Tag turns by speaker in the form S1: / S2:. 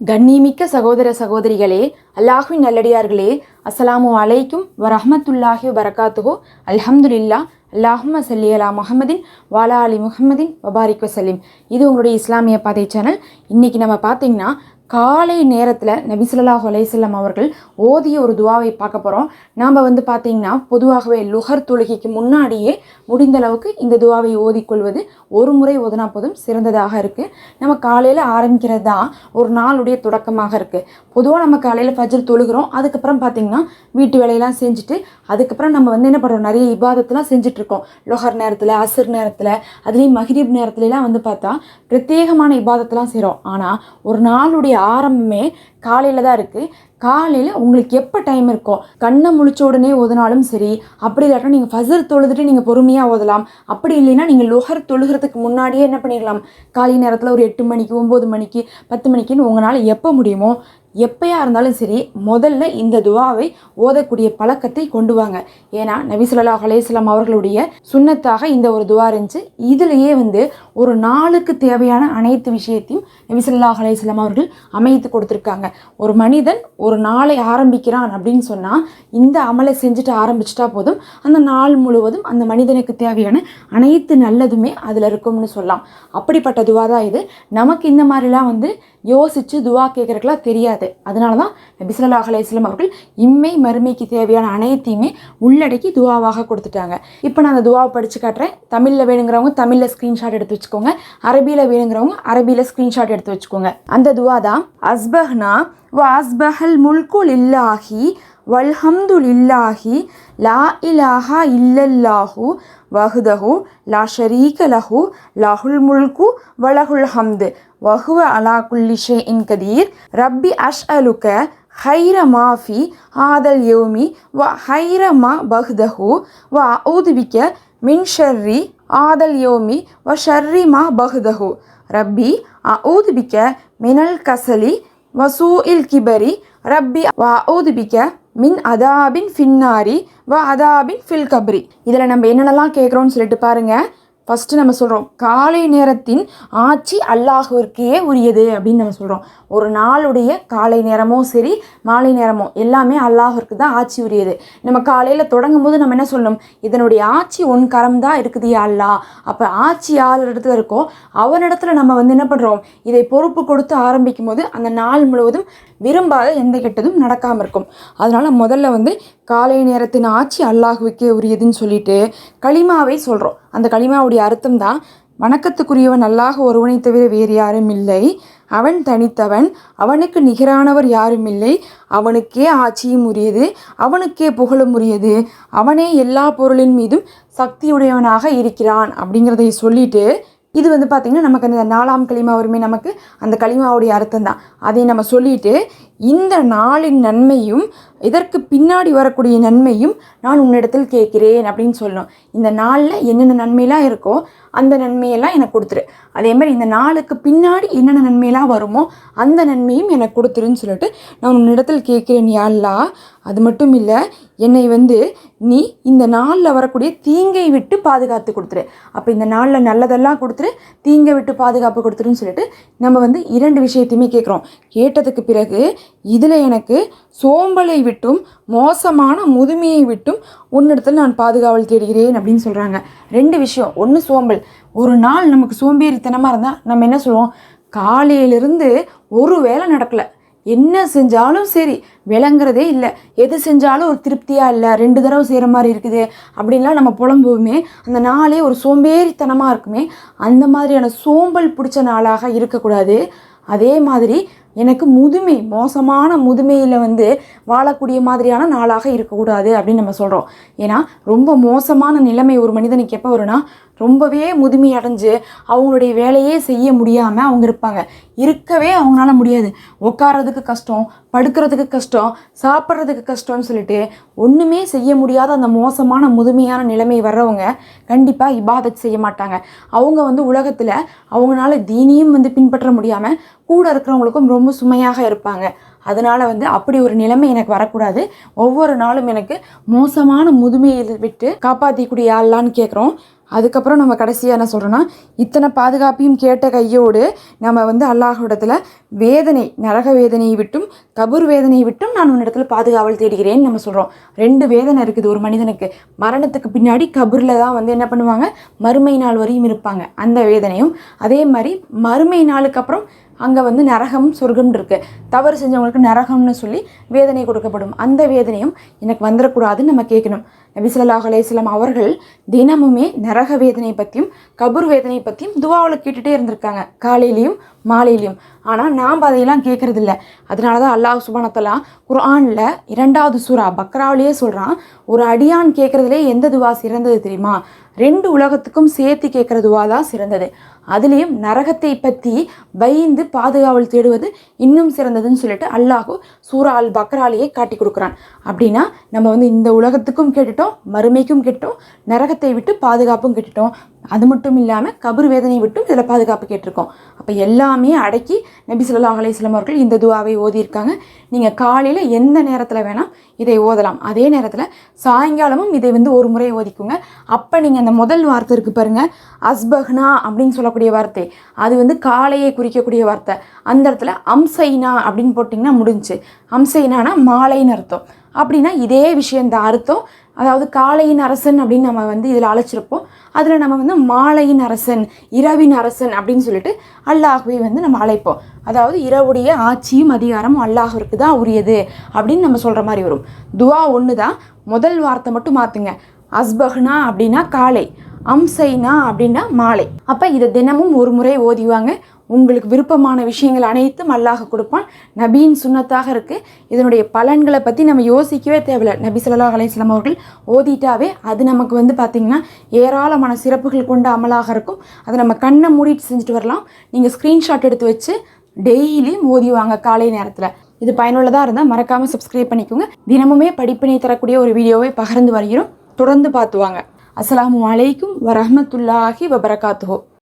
S1: கண்ணிமிக்க சகோதர சகோதரிகளே அல்லாஹ்வின் நல்லடியார்களே அஸ்ஸலாமு அலைக்கும் வரஹமத்துல்லாஹி வரகாத்துஹு அல்ஹம்துலில்லா அல்லாஹும்ம சல்லி அலா முகமதின் வாலா அலி முகமதின் வபாரிக் வசல்லிம். இது உங்களுடைய இஸ்லாமிய பாதை சேனல். இன்றைக்கி நம்ம பார்த்தீங்கன்னா காலை நேரத்தில் நபி ஸல்லல்லாஹு அவர்கள் ஓதிய ஒரு துவாவை பார்க்க போகிறோம் நாம் வந்து பார்த்தீங்கன்னா பொதுவாகவே லுகர் தொழுகைக்கு முன்னாடியே முடிந்த அளவுக்கு இந்த துவாவை ஓதிக்கொள்வது ஒரு முறை ஓதுனா போதும் சிறந்ததாக இருக்குது நம்ம காலையில் ஆரம்பிக்கிறது தான் ஒரு நாளுடைய தொடக்கமாக இருக்குது பொதுவாக நம்ம காலையில் ஃபஜ்ர் தொழுகிறோம் அதுக்கப்புறம் பார்த்தீங்கன்னா வீட்டு வேலையெல்லாம் செஞ்சுட்டு அதுக்கப்புறம் நம்ம வந்து என்ன பண்ணுறோம் நிறைய இபாதத்தெலாம் செஞ்சுட்ருக்கோம் லொஹர் நேரத்தில் அசர் நேரத்தில் அதுலேயும் மஹ்ரீப் நேரத்துலலாம் வந்து பார்த்தா பிரத்யேகமான இபாதத்தெலாம் செய்கிறோம் ஆனால் ஒரு நாளுடைய ஆரம்பமே காலையில் தான் இருக்குது காலையில் உங்களுக்கு எப்போ டைம் இருக்கோ கண்ணை முழிச்ச உடனே ஓதுனாலும் சரி அப்படி இல்லாட்டும் நீங்கள் ஃபசர் தொழுதுட்டு நீங்கள் பொறுமையாக ஓதலாம். அப்படி இல்லைன்னா நீங்கள் லுகர் தொழுகிறதுக்கு முன்னாடியே என்ன பண்ணிடலாம்? காலை நேரத்தில் ஒரு எட்டு மணிக்கு ஒம்பது மணிக்கு பத்து மணிக்குன்னு உங்களால் எப்போ முடியுமோ எப்பயா இருந்தாலும் சரி முதல்ல இந்த துவாவை ஓதக்கூடிய பழக்கத்தை கொண்டு வாங்க. ஏன்னா நபிசுல்லா அலேஸ்லாம் அவர்களுடைய சுண்ணத்தாக இந்த ஒரு துவா இருந்துச்சு. இதுலேயே வந்து ஒரு நாளுக்கு தேவையான அனைத்து விஷயத்தையும் நபிசுல்லா அலேஸ்லாம் அவர்கள் அமைத்து கொடுத்துருக்காங்க. ஒரு மனிதன் ஒரு நாளை ஆரம்பிக்கிறான் அப்படின்னு சொன்னால் இந்த அமலை செஞ்சுட்டு ஆரம்பிச்சிட்டா போதும் அந்த நாள் முழுவதும் அந்த மனிதனுக்கு தேவையான அனைத்து நல்லதுமே அதில் இருக்கும்னு சொல்லலாம். அப்படிப்பட்ட துவா தான் இது. நமக்கு இந்த மாதிரிலாம் வந்து யோசித்து துவா கேட்குறதுக்குலாம் தெரியாது. அதனால தான் நபி ஸல்லல்லாஹு அலைஹி அவர்கள் இம்மை மறுமைக்கு தேவையான அனைத்தையுமே உள்ளடக்கி துவாவாக கொடுத்துட்டாங்க. இப்போ நான் அந்த துவாவை படித்து காட்டுறேன். தமிழில் வேணுங்கிறவங்க தமிழில் ஸ்க்ரீன்ஷாட் எடுத்து வச்சுக்கோங்க. அரபியில் வேணுங்கிறவங்க அரபியில் ஸ்க்ரீன்ஷாட் எடுத்து வச்சுக்கோங்க. அந்த துவா தான் அஸ்பஹ்னா வ அஸ்பஹல் முல்கு லில்லாஹி வல்ஹம்து லில்லாஹி லா இலாஹா இல்லல்லாஹு வஹுதஹு லா ஷரீக லஹு லஹுல் முல்கு வலஹுல் ஹம்து. வஹுவ அலா குல்லி ஷே இன் கதீர். ரப்பி அஷ் அஷ்அலுக ஹைர மாஃபி ஆதல் யோமி வ ஹைர மா பஹ்தஹு வ ஊதுபிக்க மின் ஷர்ரி ஆதல் யோமி வ ஷர்ரி மா பஹ்தஹு ரப்பி அவுதுபிக்க மினல் கசலி வசூ இல் கிபரி. ரப்பி வ அவுதுபிக்க மின் அதாபின் ஃபின்னாரி வ அதாபின் ஃபில் கப்ரி. இதில் நம்ம என்னென்னலாம் கேட்குறோம்னு சொல்லிட்டு பாருங்கள் ஃபஸ்ட்டு நம்ம சொல்கிறோம் காலை நேரத்தின் ஆட்சி அல்லாஹுவிற்கே உரியது அப்படின்னு நம்ம சொல்கிறோம் ஒரு நாளுடைய காலை நேரமோ சரி மாலை நேரமோ எல்லாமே அல்லாஹிற்கு தான் ஆட்சி உரியது. நம்ம காலையில் தொடங்கும் போது நம்ம என்ன சொல்லணும்? இதனுடைய ஆட்சி ஒன் கரம் தான் இருக்குது அல்லா அப்போ ஆட்சி யார் இடத்துல இருக்கோ அவனிடத்துல நம்ம வந்து என்ன பண்ணுறோம் இதை பொறுப்பு கொடுத்து ஆரம்பிக்கும் போது அந்த நாள் முழுவதும் விரும்பாத எந்த கெட்டதும் நடக்காமல் இருக்கும். அதனால் முதல்ல வந்து காலை நேரத்தின் ஆட்சி அல்லாஹுவுக்கே உரியதுன்னு சொல்லிட்டு களிமாவை சொல்கிறோம் அந்த களிமாவுடைய அர்த்தம் தான் வணக்கத்துக்குரியவன் அல்லாஹ் ஒருவனை தவிர வேறு யாரும் இல்லை. அவன் தனித்தவன் அவனுக்கு நிகரானவர் யாரும் இல்லை. அவனுக்கே ஆட்சியும் உரியது அவனுக்கே புகழும் உரியது. அவனே எல்லா பொருளின் மீதும் சக்தியுடையவனாக இருக்கிறான் அப்படிங்கிறதை சொல்லிட்டு இது வந்து பார்த்திங்கன்னா நமக்கு அந்த நாலாம் களிமா வருமே நமக்கு அந்த களிமாவுடைய அர்த்தம் தான் அதை நம்ம சொல்லிட்டு இந்த நாளின் நன்மையும் இதற்கு பின்னாடி வரக்கூடிய நன்மையும் நான் உன்னிடத்தில் கேட்கிறேன் அப்படின்னு சொல்லணும். இந்த நாளில் என்னென்ன நன்மையெல்லாம் இருக்கோ அந்த நன்மையெல்லாம் எனக்கு கொடுத்துரு. அதே மாதிரி இந்த நாளுக்கு பின்னாடி என்னென்ன நன்மையெல்லாம் வருமோ அந்த நன்மையும் எனக்கு கொடுத்துருன்னு சொல்லிட்டு நான் உன்னிடத்தில் கேட்கிறேன் யாழ்லா அது மட்டும் இல்லை என்னை வந்து நீ இந்த நாளில் வரக்கூடிய தீங்கை விட்டு பாதுகாத்து கொடுத்துரு. அப்போ இந்த நாளில் நல்லதெல்லாம் கொடுத்துரு தீங்கை விட்டு பாதுகாப்பு கொடுத்துருன்னு சொல்லிட்டு நம்ம வந்து இரண்டு விஷயத்தையுமே கேட்குறோம் கேட்டதுக்கு பிறகு இதில் எனக்கு சோம்பலை விட்டும் மோசமான முதுமையை விட்டும் உன்னிடத்தில் நான் பாதுகாவல் தேடுகிறேன் அப்படின்னு சொல்கிறாங்க ரெண்டு விஷயம். ஒன்று சோம்பல். ஒரு நாள் நமக்கு சோம்பேறித்தனமாக இருந்தால் நம்ம என்ன சொல்லுவோம்? காலையிலிருந்து ஒரு வேலை நடக்கலை. என்ன செஞ்சாலும் சரி விளங்குறதே இல்லை. எது செஞ்சாலும் ஒரு திருப்தியாக இல்லை. ரெண்டு தடவை செய்கிற மாதிரி இருக்குது. அப்படின்லாம் நம்ம புலம்புவோமே. அந்த நாளே ஒரு சோம்பேறித்தனமாக இருக்குமே. அந்த மாதிரியான சோம்பல் பிடிச்ச நாளாக இருக்கக்கூடாது. அதே மாதிரி எனக்கு முதுமை மோசமான முதுமையில் வந்து வாழக்கூடிய மாதிரியான நாளாக இருக்கக்கூடாது அப்படின்னு நம்ம சொல்கிறோம் ஏன்னா ரொம்ப மோசமான நிலைமை ஒரு மனிதனுக்கு எப்போ வரும்னா ரொம்பவே முதுமை அடைஞ்சு அவங்களுடைய வேலையே செய்ய முடியாமல் அவங்க இருப்பாங்க. இருக்கவே அவங்களால முடியாது. உட்காரதுக்கு கஷ்டம் படுக்கிறதுக்கு கஷ்டம் சாப்பிட்றதுக்கு கஷ்டம்னு சொல்லிட்டு ஒன்றுமே செய்ய முடியாத அந்த மோசமான முதுமையான நிலைமை வர்றவங்க கண்டிப்பாக இபாதத் செய்ய மாட்டாங்க. அவங்க வந்து உலகத்தில் அவங்களால தீனியும் வந்து பின்பற்ற முடியாமல் கூட இருக்கிறவங்களுக்கும் ரொம்ப சுமையாக இருப்பாங்க. அதனால் வந்து அப்படி ஒரு நிலைமை எனக்கு வரக்கூடாது. ஒவ்வொரு நாளும் எனக்கு மோசமான முதுமையை விட்டு காப்பாற்றிக்கூடிய ஆள்லான்னு கேட்குறோம் அதுக்கப்புறம் நம்ம கடைசியாக என்ன சொல்கிறோன்னா இத்தனை பாதுகாப்பையும் கேட்ட கையோடு நம்ம வந்து அல்லாஹிடத்தில் வேதனை நரக வேதனையை விட்டும் கபூர் வேதனையை விட்டும் நான் உன்னிடத்துல பாதுகாவல் தேடுகிறேன்னு நம்ம சொல்கிறோம் ரெண்டு வேதனை இருக்குது ஒரு மனிதனுக்கு. மரணத்துக்கு பின்னாடி கபூரில் தான் வந்து என்ன பண்ணுவாங்க? மறுமை நாள் வரையும் இருப்பாங்க அந்த வேதனையும். அதே மாதிரி மறுமை நாளுக்கு அப்புறம் அங்கே வந்து நரகம் சொர்க்கம் இருக்குது தவறு செஞ்சவங்களுக்கு நரகம்னு சொல்லி வேதனை கொடுக்கப்படும். அந்த வேதனையும் எனக்கு வந்துடக்கூடாதுன்னு நம்ம கேட்கணும். நபி ஸல்லல்லாஹு அவர்கள் தினமுமே நரக வேதனை பற்றியும் கபூர் வேதனை பற்றியும் துவாவில் கேட்டுகிட்டே இருந்திருக்காங்க. காலையிலையும் மாலையிலையும். ஆனால் நாம் அதையெல்லாம் கேட்குறதில்ல. அதனால தான் அல்லாஹ் சுபானத்தலா குரானில் இரண்டாவது சூரா பக்ராவிலேயே சொல்கிறான் ஒரு அடியான் கேட்குறதுலே எந்த துவா சிறந்தது தெரியுமா? ரெண்டு உலகத்துக்கும் சேர்த்து கேட்குற துவா தான் சிறந்தது. அதுலேயும் நரகத்தை பற்றி பயந்து பாதுகாவல் தேடுவது இன்னும் சிறந்ததுன்னு சொல்லிட்டு அல்லாஹு சூரா அல் பக்ராலேயே காட்டி கொடுக்குறான். அப்படின்னா நம்ம வந்து இந்த உலகத்துக்கும் கேட்டுட்டோம் மறுமைக்கும் கேட்டோம் நரகத்தை விட்டு பாதுகாப்பும் கேட்டுட்டோம். அது மட்டும் இல்லாமல் கபர் வேதனை விட்டும் இதில் பாதுகாப்பு கேட்டிருக்கோம். அப்போ எல்லாமே அடக்கி நபி சொல்லா அலையம் அவர்கள் இந்த துவாவை ஓதியிருக்காங்க. நீங்கள் காலையில் எந்த நேரத்தில் வேணால் இதை ஓதலாம். அதே நேரத்தில் சாயங்காலமும் இதை வந்து ஒரு முறை ஓதிக்குங்க. அப்போ நீங்கள் அந்த முதல் வார்த்தை இருக்குது பாருங்கள் அஸ்பஹ்னா அப்படின்னு சொல்லக்கூடிய வார்த்தை. அது வந்து காலையை குறிக்கக்கூடிய வார்த்தை. அந்த இடத்துல அம்சைனா அப்படின்னு போட்டிங்கன்னா முடிஞ்சு. அம்சைனானா மாலைன்னு அர்த்தம். அப்படின்னா இதே விஷயம் தான் அர்த்தம் அதாவது காலையின் அரசன் அப்படின்னு நம்ம வந்து இதில் அழைச்சிருப்போம். அதில் நம்ம வந்து மாலையின் அரசன் இரவின் அரசன் அப்படின்னு சொல்லிட்டு அல்லாஹுவை வந்து நம்ம அழைப்போம். அதாவது இரவுடைய ஆட்சியும் அதிகாரமும் அல்லாஹுவிற்கு தான் உரியது அப்படின்னு நம்ம சொல்கிற மாதிரி வரும். துவா ஒன்று தான் முதல் வார்த்தை மட்டும் மாற்றுங்க அஸ்பஹ்னா அப்படின்னா காலை அம்சைனா அப்படின்னா மாலை. அப்போ இதை தினமும் ஒரு முறை ஓதிவாங்க. உங்களுக்கு விருப்பமான விஷயங்கள் அனைத்தும் அல்லாஹ் கொடுப்பான். நபியின் சுன்னத்தாக இருக்குது இதனுடைய பலன்களை பற்றி நம்ம யோசிக்கவே தேவையில்ல. நபி ஸல்லல்லாஹு அலையம் அவர்கள் ஓதிட்டாவே அது நமக்கு வந்து பார்த்திங்கன்னா ஏராளமான சிறப்புகள் கொண்ட அமலாக இருக்கும். அதை நம்ம கண்ணை மூடிட்டு செஞ்சுட்டு வரலாம். நீங்கள் ஸ்க்ரீன்ஷாட் எடுத்து வச்சு டெய்லியும் ஓதிவாங்க காலை நேரத்தில். இது பயனுள்ளதாக இருந்தால் மறக்காமல் சப்ஸ்கிரைப் பண்ணிக்கோங்க. தினமுமே படிப்பினை தரக்கூடிய ஒரு வீடியோவை பகிர்ந்து வருகிறோம். தொடர்ந்து பார்த்துவாங்க அஸ்ஸலாமு அலைக்கும் வரமத்துல்லாஹி வபரகாத்துஹோ.